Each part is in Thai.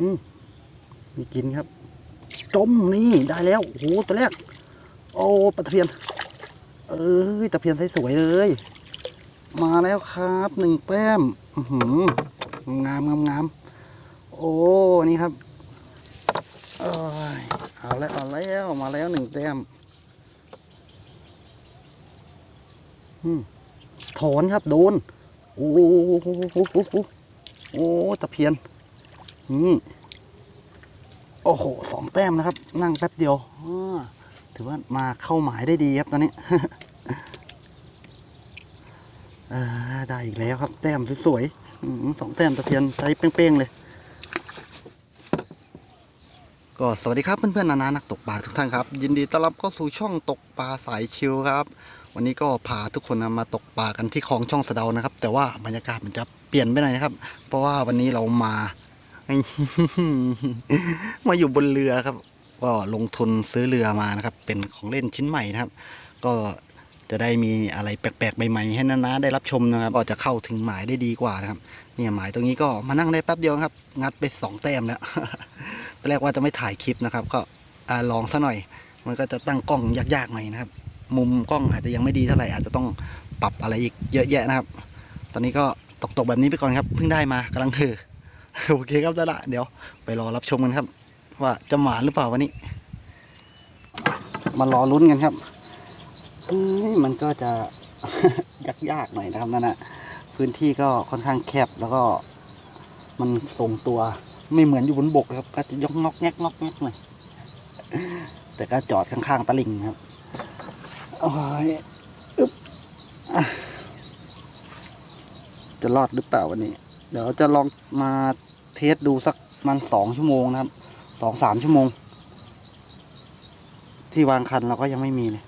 มีกินครับ จมนี่ได้แล้วโอ้โหตัวแรก โอ้ปลาตะเพียน เอ้ยตะเพียนสวยเลย มาแล้วครับหนึ่งแต้มหืองามงามงามโอ้นี่ครับเอ้ยเอาแล้วเอาแล้วมาแล้วหนึ่งแต้มอืมถอนครับโดน โอ้โหโอ้โหโอ้โหโอ้โหโอ้ตะเพียน นี่โอ้โหสองแต้มนะครับ นั่งแป๊บเดียวถือว่ามาเข้าหมายได้ดีครับตอนนี้ได้อีกแล้วครับ แต้มสวยๆสองแต้มตะเพียนใช้เป้งๆเลย ก็สวัสดีครับเพื่อนๆนานานักตกปลาทุกท่านครับ ยินดีต้อนรับเข้าสู่ช่องตกปลาสายชิวครับ วันนี้ก็พาทุกคนมาตกปลากันที่คลองช่องสะเดานะครับ แต่ว่าบรรยากาศมันจะเปลี่ยนไปหน่อยนะครับ เพราะว่าวันนี้เรามา มาอยู่บนเรือครับ ก็ลงทุนซื้อเรือมานะครับ เป็นของเล่นชิ้นใหม่นะครับ ก็จะได้มีอะไรแปลกๆใหม่ๆให้นานาได้รับชมนะครับก็จะเข้าถึงหมายได้ดีกว่านะครับ เนี่ยหมายตรงนี้ก็มานั่งได้แป๊บเดียวครับ งัดไปสองแต้มแล้วตอนแรกว่าจะไม่ถ่ายคลิปนะครับ ก็อลองซะหน่อย มันก็จะตั้งกล้องยากๆหน่อยนะครับ มุมกล้องอาจจะยังไม่ดีเท่าไหร่อาจจะต้องปรับอะไรอีกเยอะแยะนะครับ ตอนนี้ก็ตกๆแบบนี้ไปก่อนครับเพิ่งได้มากำลังเฮอ โอเคครับได้ละเดี๋ยวไปรอรับชมกันครับ ว่าจะหมานหรือเปล่าวันนี้ มารอลุ้นกันครับมันก็จะยากๆหน่อยนะครับนั่นนะพื้นที่ก็ค่อนข้างแคบแล้วก็มันทรงตัวไม่เหมือนอยู่บนบกครับ ก็จะยกงอกแงกงอกแงกหน่อยแต่ก็จอดข้างๆตะลิ่งครับโอ้ยอึ๊บจะรอดหรือเปล่าวันนี้ เดี๋ยวจะลองมาเทสดูสักมันสองชั่วโมงนะครับสองสามชั่วโมง ที่วางคันเราก็ยังไม่มีเลย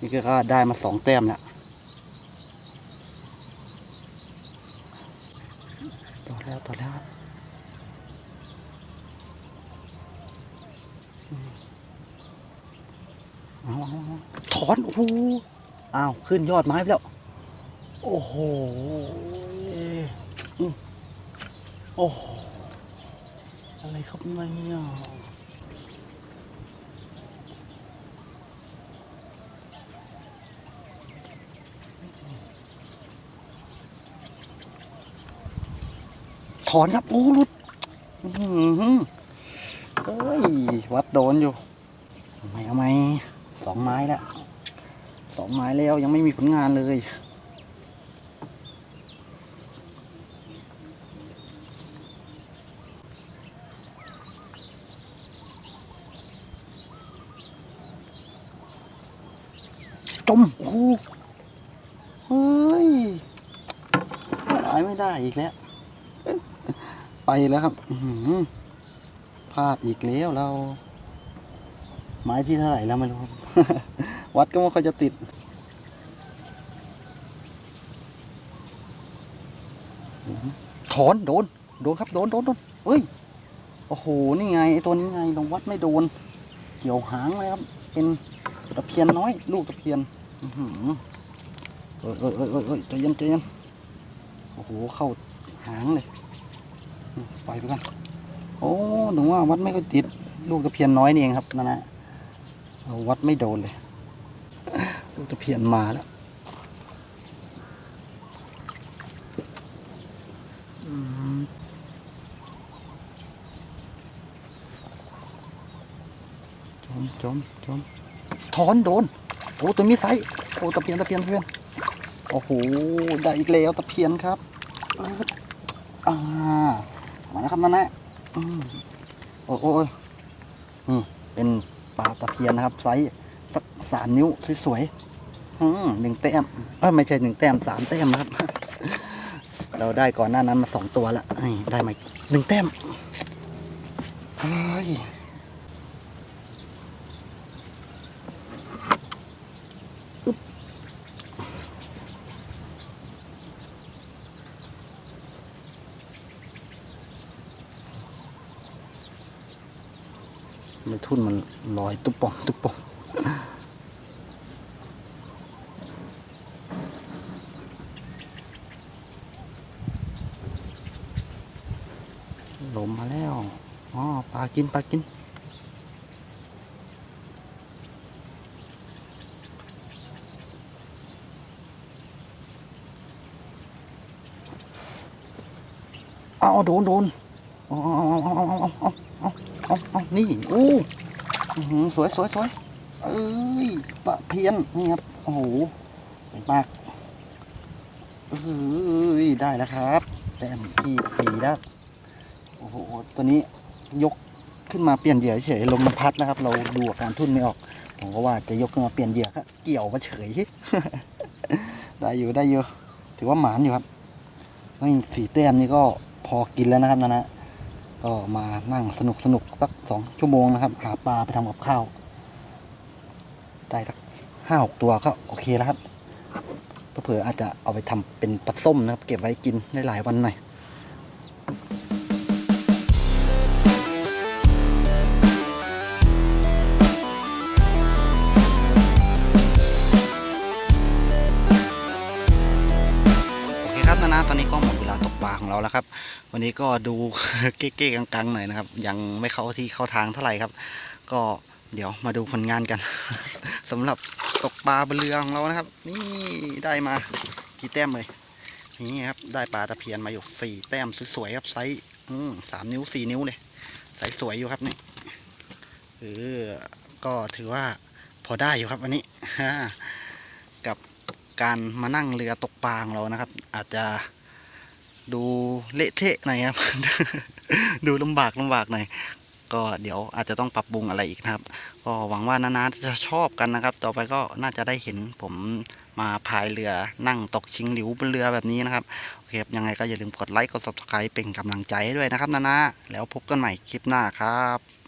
นี่ก็ได้มาสองแต้มแล้วต่อแล้วต่อแล้วเอาถอนโอ้โหอ้าว ขึ้นยอดไม้ไปแล้ว โอ้โหอืมโอ้โหอะไรครับเนี่ยถอนครับ โอ้ลุดเอ้ย วัดโดนอยู่ไหมเอาไหมสองไม้แล้วสองไม้แล้วยังไม่มีผลงานเลย จม โอ้โหเฮ้ยหายไม่ได้อีกแล้ว ไปแล้วครับพลาดอีกแล้วเรา ไม้ที่เท่าไหร่แล้วไม่รู้ วัดก็ไม่ค่อยจะติดถอนโดน โดนครับ โดนโดนโดนเฮ้ย โอ้โห นี่ไงไอตัวนี้ไงลงวัดไม่โดน เกี่ยวหางเลยครับ เป็นตะเพียนน้อย ลูกตะเพียน อื้อหือเอ้ยเอ้ยเอ้ยเอ้ยเอ้ยใจเย็นใจเย็นโอ้โหเข้าหางเลยปล่อยไปก่อนโอ้หนูว่าวัดไม่ค่อยติดลูกตะเพียนน้อยนี่เองครับนั่นนะเราวัดไม่โดนเลย ลูกตะเพียนมาแล้วอืมจมจมจมถอนโดน โอ้ตัวมีไซส์โอ้ตะเพียนตะเพียนเพียนโอ้โหได้อีกแล้วตะเพียนครับอ่ามาแล้วครับนั่นนะอืมโอ้โหนี่เป็นปลาตะเพียนนะครับ ไซส์สักสามนิ้วสวยๆหนึ่งแต้มเออไม่ใช่หนึ่งแต้มสามแต้มครับ เราได้ก่อนหน้านั้นมาสองตัวล้วนี่ได้มาหนึ่งแต้มเฮ้ย ไม่ทุ่นมันลอยตุ๊บปองตุ๊บปองลมมาแล้ว อ๋อ ปลากิน ปลากิน เอาโดนโดนเอาเอาเอาเอาเอาเอาเอาเอาเอนี่อู้อื้อหือสวยสวยสวยเอ้ยตะเพียนนี่ครับโอ้โหเก่งมากเอ้ยได้แล้วครับ แต้มที่สี่แล้วโอ้โหตัวนี้ยกขึ้นมาเปลี่ยนเหยื่อเฉยลมมันพัดนะครับ เราดูอาการทุ่นไม่ออกผมก็ว่าจะยกขึ้นมาเปลี่ยนเหยื่อก็เกี่ยวมาเฉยได้อยู่ได้อยู่ถือว่าหมานอยู่ครับนี่สีแต้มนี่ก็ พอกินแล้วนะครับนะนะก็มานั่งสนุกสนุกสักสองชั่วโมงนะครับ หาปลาไปทำกับข้าว ได้สักห้าหกตัวก็โอเคแล้วครับเผื่ออาจจะเอาไปทำเป็นปลาส้มนะครับ เก็บไว้กินได้หลายวันหน่อยาตกปลาของเราแล้วครับ วันนี้ก็ดูเก๊ๆกังๆหน่อยนะครับ ยังไม่เข้าที่เข้าทางเท่าไหร่ครับ ก็เดี๋ยวมาดูผลงานกันสำหรับตกปลาบนเรือของเรานะครับ นี่ได้มากี่แต้มเลยนี่ครับได้ปลาตะเพียนมาอยู่สี่แต้มสวยๆครับไซส์สามนิ้วสี่นิ้วเลยไซส์สวยอยู่ครับนี่เออก็ถือว่าพอได้อยู่ครับวันนี้กับการมานั่งเรือตกปลาของเรานะครับ อาจจะ ดูเละเทะหน่อยครับ ดูลำบากลำบากหน่อยก็เดี๋ยวอาจจะต้องปรับปรุงอะไรอีกนะครับ ก็หวังว่านานาจะชอบกันนะครับ ต่อไปก็น่าจะได้เห็นผมมาพายเรือนั่งตกชิงหลิวบนเรือแบบนี้นะครับ โอเคครับยังไงก็อย่าลืมกดไลค์กด subscribe เป็นกำลังใจให้ด้วยนะครับนานาแล้วพบกันใหม่คลิปหน้าครับ